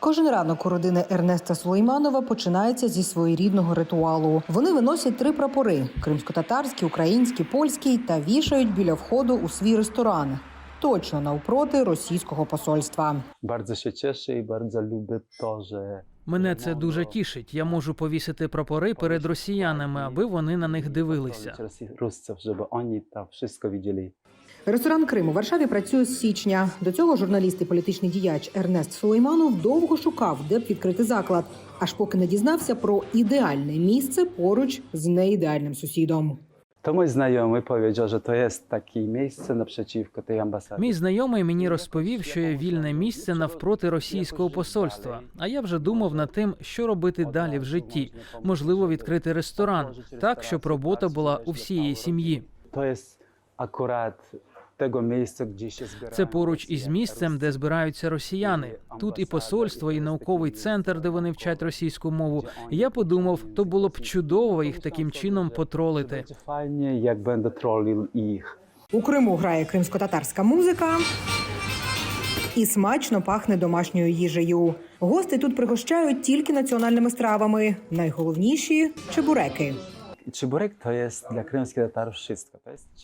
Кожен ранок у родини Ернеста Сулейманова починається зі своєрідного ритуалу. Вони виносять три прапори: кримсько-татарський, український, польський та вішають біля входу у свій ресторан. Точно навпроти російського посольства. Bardzo się cieszę i bardzo lubię to, że Мене це дуже тішить. Я можу повісити прапори перед росіянами, аби вони на них дивилися. Rusców, żeby oni to wszystko widzieli. Ресторан Крим у Варшаві працює з січня. До цього журналіст і політичний діяч Ернест Сулейманов довго шукав, де б відкрити заклад, аж поки не дізнався про ідеальне місце поруч з неідеальним сусідом. To mój znajomy powiedział, że to jest takie miejsce naprzeciwko tej ambasady. Мій знайомий мені розповів, що є вільне місце навпроти російського посольства. А я вже думав над тим, що робити далі в житті. Можливо, відкрити ресторан так, щоб робота була у всієї сім'ї. To jest akurat tego miejsca, gdzie Це поруч із місцем, де збираються росіяни. Тут і посольство, і науковий центр, де вони вчать російську мову. І я подумав, то було б чудово їх таким чином потролити. Jak będę trolił. У Криму грає кримсько-татарська музика. І смачно пахне домашньою їжею. Гости тут пригощають тільки національними стравами. Найголовніші чебуреки. Чебурек to jest dla krymskich Tatarów wszystko.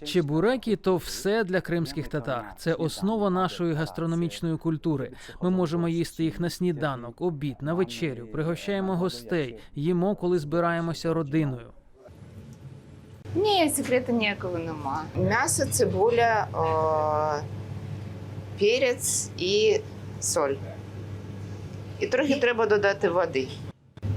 Чебуреки то все для кримських татар. Це основа нашої гастрономічної культури. Ми можемо їсти їх на сніданок, обід, на вечерю, пригощаємо гостей, їмо, коли збираємося родиною. Ні, секрету ніякого нема. М'ясо, цибуля, о, перець і соль. І трохи треба додати води.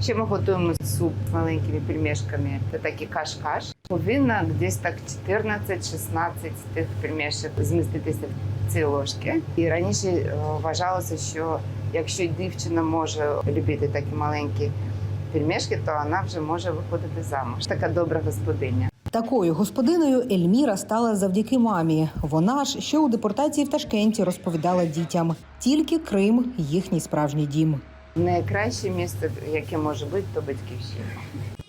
Ще ми готуємо суп маленькими пельмешками. Це такий каш-каш. Повинна десь так 14-16 тих пельмешок зміститися в цій ложки. І раніше е, вважалося, що якщо дівчина може любити такі маленькі пельмешки, то вона вже може виходити замуж. Така добра господиня. Такою господиною Ельміра стала завдяки мамі. Вона ж ще у депортації в Ташкенті розповідала дітям: тільки Крим їхній справжній дім. Найкраще місце, яке може бути, то батьківщина.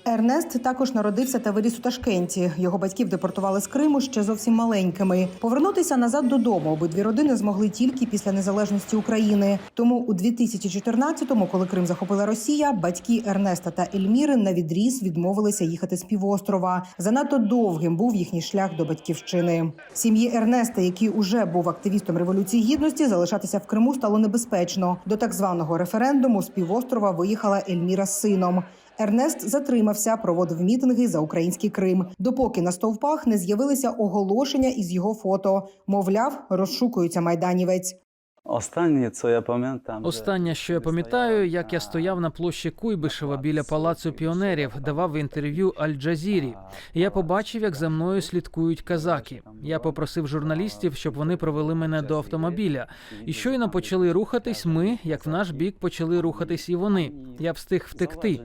Ернест також народився та виріс у Ташкенті. Його батьків депортували з Криму ще зовсім маленькими. Повернутися назад додому обидві родини змогли тільки після незалежності України. Тому у 2014-му, коли Крим захопила Росія, батьки Ернеста та Ельміри на відріз відмовилися їхати з півострова. Занадто довгим був їхній шлях до батьківщини. Сім'ї Ернеста, який уже був активістом революції гідності, залишатися в Криму стало небезпечно. До так званого референдуму з півострова виїхала Ельміра з сином. Ернест затримався, проводив мітинги за український Крим, допоки на стовпах не з'явилися оголошення із його фото. Мовляв, розшукується майданівець. Останнє, ja pamiętam, że- Останнє, що я пам'ятаю, як я стояв на площі Куйбишева біля палацу піонерів, давав інтерв'ю Аль-Джазірі. Я побачив, як за мною слідкують казаки. Я попросив журналістів, щоб вони провели мене до автомобіля. І щойно почали рухатись. Ми, як в наш бік, почали рухатись і вони. Я встиг втекти.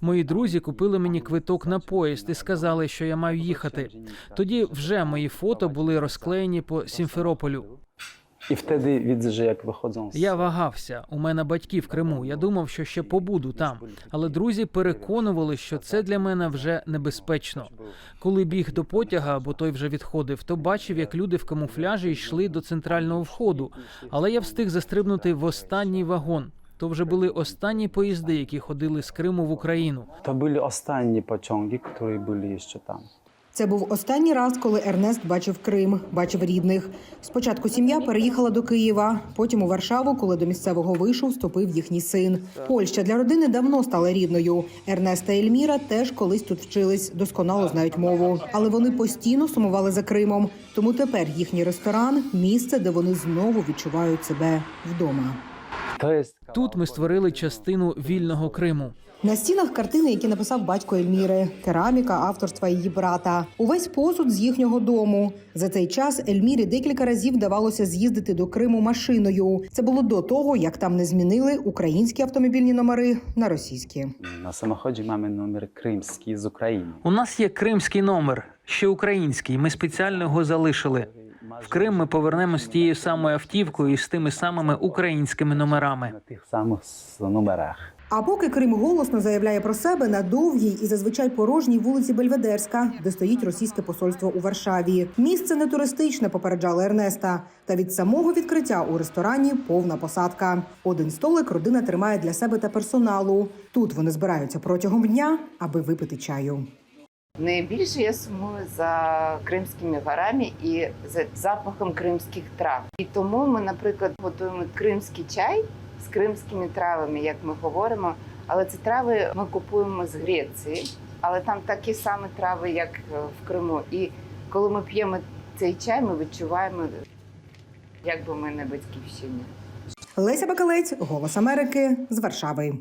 Мої друзі купили мені квиток на поїзд і сказали, що я маю їхати. Тоді вже мої фото були розклеєні по Сімферополю. Wtedy widzę, że jak wychodzą. Я вагався. У мене батьки в Криму. Я думав, що ще побуду там. Але друзі переконували, що це для мене вже небезпечно. Коли біг до потяга, бо той вже відходив, то бачив, як люди в камуфляжі йшли до центрального входу. Але я встиг застрибнути в останній вагон. То вже були останні поїзди, які ходили з Криму в Україну. To byli ostatnie pociągi, które byli jeszcze tam. Це був останній раз, коли Ернест бачив Крим, бачив рідних. Спочатку сім'я переїхала до Києва, потім у Варшаву, коли до місцевого вишу вступив їхній син. Польща для родини давно стала рідною. Ернест та Ельміра теж колись тут вчились, досконало знають мову. Але вони постійно сумували за Кримом. Тому тепер їхній ресторан місце, де вони знову відчувають себе вдома. Тут ми створили частину вільного Криму. На стінах картини, які написав батько Ельміри, кераміка авторства її брата. Увесь посуд з їхнього дому. За цей час Ельмірі декілька разів давалося з'їздити до Криму машиною. Це було до того, як там не змінили українські автомобільні номери на російські. Na samochodzie mamy numer krymski z Ukrainy. У нас є кримський номер, ще український. Ми спеціально його залишили. В Крим ми повернемось з тією самою автівкою і з тими самими українськими номерами. Tych samych s- numerach. А поки Крим голосно заявляє про себе на довгій і зазвичай порожній вулиці Бельведерська, де стоїть російське посольство у Варшаві. Місце не туристичне, попереджала Ернеста. Та від самого відкриття у ресторані повна посадка. Один столик родина тримає для себе та персоналу. Тут вони збираються протягом дня, аби випити чаю. Найбільше я сумую за Кримськими горами і за запахом кримських трав. І тому ми, наприклад, готуємо кримський чай з кримськими травами, як ми говоримо. Але ці трави ми купуємо з Греції, але там такі самі трави, як е, в Криму. І коли ми п'ємо цей чай, ми відчуваємо, як би ми на батьківщині. Леся Бакалець, Голос Америки з Варшави.